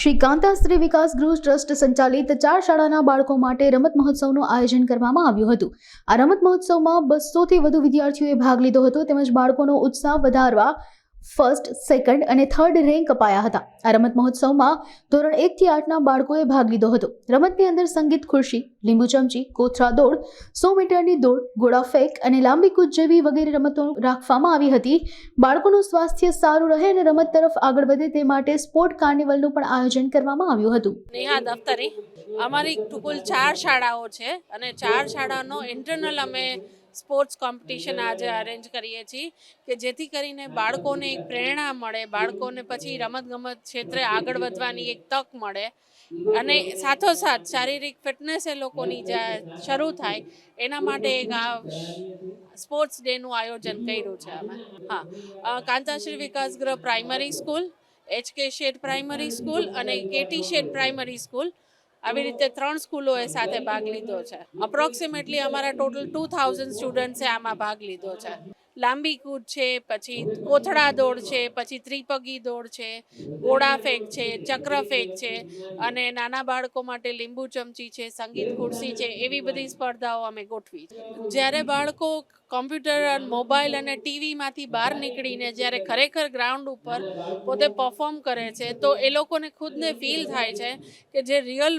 શ્રી કાંતાશ્રી વિકાસ ગૃહ ટ્રસ્ટ સંચાલિત ચાર શાળાના બાળકો માટે રમત મહોત્સવનું આયોજન કરવામાં આવ્યું હતું. આ રમત મહોત્સવમાં બસોથી વધુ વિદ્યાર્થીઓએ ભાગ લીધો હતો. તેમજ બાળકોનો ઉત્સાહ વધારવા ફર્સ્ટ સેકન્ડ અને થર્ડ રેન્ક અપાયા હતા. આ રમત મહોત્સવમાં ધોરણ એકથી આઠના બાળકોએ ભાગ લીધો હતો. રમતની અંદર સંગીત ખુરશી, લીંબુ ચમચી, કોથળા દોડ, સો મીટરની દોડ, ગોળા ફેંક અને લાંબી કૂદ જેવી વગેરે રમતો રાખવામાં આવી હતી. બાળકોનું સ્વાસ્થ્ય સારું રહે અને રમત તરફ આગળ વધે તે માટે સ્પોર્ટ કાર્નિવલનું પણ આયોજન કરવામાં આવ્યું હતું. નેહા દફતરી અમારી કુલ ચાર શાળાઓ છે અને ચાર શાળાનો ઇન્ટરનલ અમે સ્પોર્ટ્સ કોમ્પિટિશન આજે અરેન્જ કરીએ છીએ કે જેથી કરીને બાળકોને એક પ્રેરણા મળે બાળકોને પછી રમતગમત ક્ષેત્રે આગળ વધવાની એક તક મળે. અને સાથોસાથ શારીરિક ફિટનેસ એ લોકોની જે શરૂ થાય એના માટે એક આ સ્પોર્ટ્સ ડેનું આયોજન કર્યું છે અમે. હા. Kantashree Vikas Gruh primary school H K Sheth primary school અને K T Sheth primary school. આવી રીતે ત્રણ સ્કૂલોએ સાથે ભાગ લીધો છે અપ્રોક્સિમેટલી અમારા ટોટલ ટુ થાઉઝન્ડ સ્ટુડન્ટ્સે આમાં ભાગ લીધો છે લાંબી કૂદ છે, પછી કોથળા દોડ છે, પછી ત્રિપગી દોડ છે, ગોળા ફેંક છે, ચક્ર ફેંક છે, અને નાના બાળકો માટે લીંબુ ચમચી છે, સંગીત ખુરશી છે, એવી બધી સ્પર્ધાઓ અમે ગોઠવી. જ્યારે બાળકો કોમ્પ્યુટર અને મોબાઈલ અને ટીવીમાંથી બહાર નીકળીને જ્યારે ખરેખર ગ્રાઉન્ડ ઉપર પોતે પરફોર્મ કરે છે, તો એ લોકોને ખુદને ફીલ થાય છે કે જે રિયલ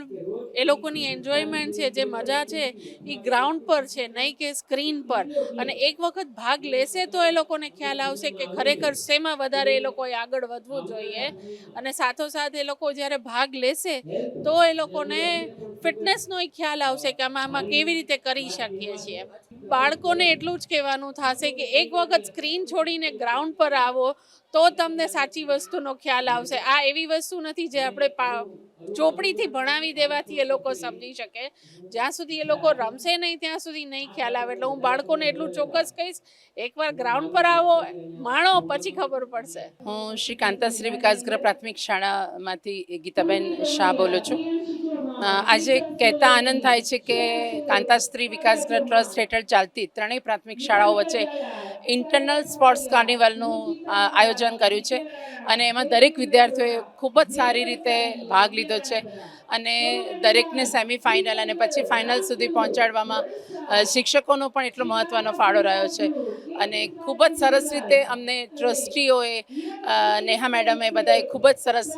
એ લોકોની એન્જોયમેન્ટ છે, જે મજા છે એ ગ્રાઉન્ડ પર છે, નહીં કે સ્ક્રીન પર. અને એક વખત ભાગ લેશે તો એ લોકોને ખ્યાલ આવશે કે ખરેખર શેમાં વધારે એ લોકોએ આગળ વધવું જોઈએ. અને સાથોસાથ એ લોકો જ્યારે ભાગ લેશે તો એ લોકોને ફિટનેસનો ખ્યાલ આવશે કે આમાં આમાં કેવી રીતે કરી શકીએ છીએ. બાળકોને એટલું જ કહેવાનું થશે કે એક વખત સ્ક્રીન છોડીને ગ્રાઉન્ડ પર આવો તો તમને સાચી વસ્તુનો ખ્યાલ આવશે. આ એવી વસ્તુ નથી જે આપણે ચોપડીથી ભણાવી દેવાથી એ લોકો સમજી શકે. જ્યાં સુધી એ લોકો રમશે નહીં, ત્યાં સુધી નહીં ખ્યાલ આવે. એટલે હું બાળકોને એટલું ચોક્કસ કહીશ, એકવાર ગ્રાઉન્ડ પર આવો, માણો, પછી ખબર પડશે. હું શ્રી કાંતાશ્રી વિકાસગૃહ પ્રાથમિક શાળામાંથી ગીતાબેન શાહ બોલું છું. આજે કહેતા આનંદ થાય છે કે કાંતા સ્ત્રી વિકાસ ટ્રસ્ટ હેઠળ ચાલતી ત્રણેય પ્રાથમિક શાળાઓ વચ્ચે ઇન્ટરનલ સ્પોર્ટ્સ કાર્નિવલનું આયોજન કર્યું છે. અને એમાં દરેક વિદ્યાર્થીઓએ ખૂબ જ સારી રીતે ભાગ લીધો છે. અને દરેકને સેમિફાઇનલ અને પછી ફાઇનલ સુધી પહોંચાડવામાં શિક્ષકોનો પણ એટલો મહત્ત્વનો ફાળો રહ્યો છે. અને ખૂબ જ સરસ રીતે અમને ટ્રસ્ટીઓએ નેહા મેડમે બધાએ ખૂબ જ સરસ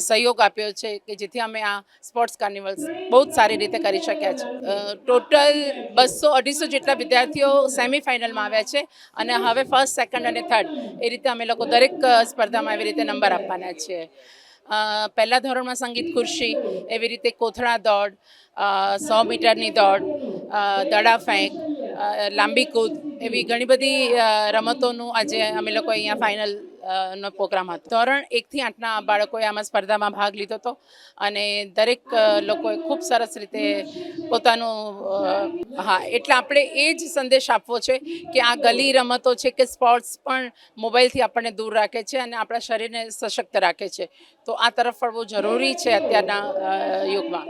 સહયોગ આપ્યો છે કે જેથી અમે આ સ્પોર્ટ્સ કાર્નિવલ્સ બહુ જ સારી રીતે કરી શક્યા છે. ટોટલ બસો અઢીસો જેટલા વિદ્યાર્થીઓ સેમિફાઇનલમાં આવ્યા છે અને હવે ફર્સ્ટ, સેકન્ડ અને થર્ડ એ રીતે અમે લોકો દરેક સ્પર્ધામાં એવી રીતે નંબર આપવાના છીએ પહેલાં ધોરણમાં સંગીત ખુરશી, એવી રીતે કોથળા દોડ સો મીટરની દોડ દડા ફેંક લાંબી કૂદ એવી ઘણી બધી રમતોનું આજે અમે લોકો અહીંયા ફાઇનલ નો પ્રોગ્રામ હતો. ધોરણ એકથી આઠના બાળકોએ આમાં સ્પર્ધામાં ભાગ લીધો હતો અને દરેક લોકોએ ખૂબ સરસ રીતે પોતાનું હા, એટલે આપણે એ જ સંદેશ આપવો છે કે આ ગલી રમતો છે કે સ્પોર્ટ્સ પણ મોબાઈલથી આપણને દૂર રાખે છે અને આપણા શરીરને સશક્ત રાખે છે. તો આ તરફ વળવું જરૂરી છે અત્યારના યુગમાં.